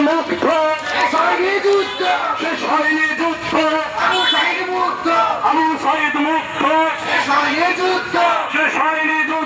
রক্ত রক্তের বন্যায় ভেসে যাবে অন্যায় আবু সাইদ মুক্ত যুদ্ধ আবু সাইদ মুক্ত সে হয়নি যুদ্ধ